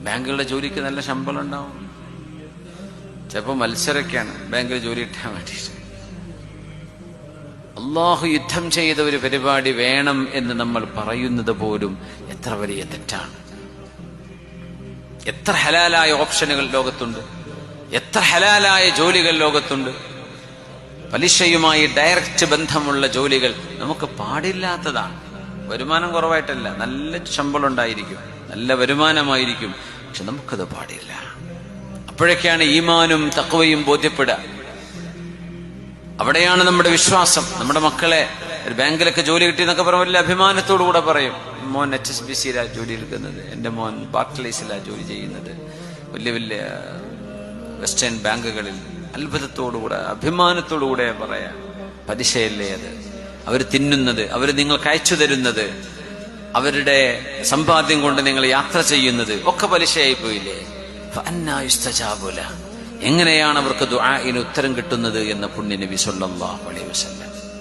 ബാങ്കുകളുടെ ജോലിക്ക് നല്ല ശമ്പളം ഉണ്ടാവും. ചിലപ്പോൾ മത്സരക്കാണ് ബാങ്കിൽ ജോലി കിട്ടാൻ വേണ്ടിയിട്ട്. അള്ളാഹു യുദ്ധം ചെയ്ത ഒരു പരിപാടി വേണം എന്ന് നമ്മൾ പറയുന്നത് പോലും എത്ര വലിയ തെറ്റാണ്. എത്ര ഹലാലായ ഓപ്ഷനുകൾ ലോകത്തുണ്ട്. എത്ര ഹലാലായ ജോലികൾ ലോകത്തുണ്ട്. പലിശയുമായി ഡയറക്റ്റ് ബന്ധമുള്ള ജോലികൾ നമുക്ക് പാടില്ലാത്തതാണ്. വരുമാനം കുറവായിട്ടല്ല. നല്ല ശമ്പളം ഉണ്ടായിരിക്കും നല്ല വരുമാനമായിരിക്കും. പക്ഷെ നമുക്കത് പാടില്ല. അപ്പോഴൊക്കെയാണ് ഈമാനും തക്കവയും ബോധ്യപ്പെടുക. അവിടെയാണ് നമ്മുടെ വിശ്വാസം. നമ്മുടെ മക്കളെ ഒരു ബാങ്കിലൊക്കെ ജോലി കിട്ടി എന്നൊക്കെ പറഞ്ഞ വലിയ അഭിമാനത്തോടു കൂടെ പറയും. മോൻ എച്ച് എസ് ബി സിയിലാ ജോലി എടുക്കുന്നത്. എന്റെ മോൻ ബാർക്ലേസിലാ ജോലി ചെയ്യുന്നത്. വലിയ വലിയ വെസ്റ്റേൺ ബാങ്കുകളിൽ അത്ഭുതത്തോടുകൂടെ അഭിമാനത്തോടുകൂടെ പറയാം. പലിശയല്ലേ അത്. അവർ തിന്നുന്നത് അവർ നിങ്ങൾക്ക് അയച്ചു തരുന്നത് അവരുടെ സമ്പാദ്യം കൊണ്ട് നിങ്ങൾ യാത്ര ചെയ്യുന്നത് ഒക്കെ പലിശയായി പോയില്ലേ. എങ്ങനെയാണ് അവർക്ക് ദുആഇന് ഉത്തരം കിട്ടുന്നത് എന്ന് പുണ്യ നബി സല്ലല്ലാഹു അലൈഹി വസല്ലം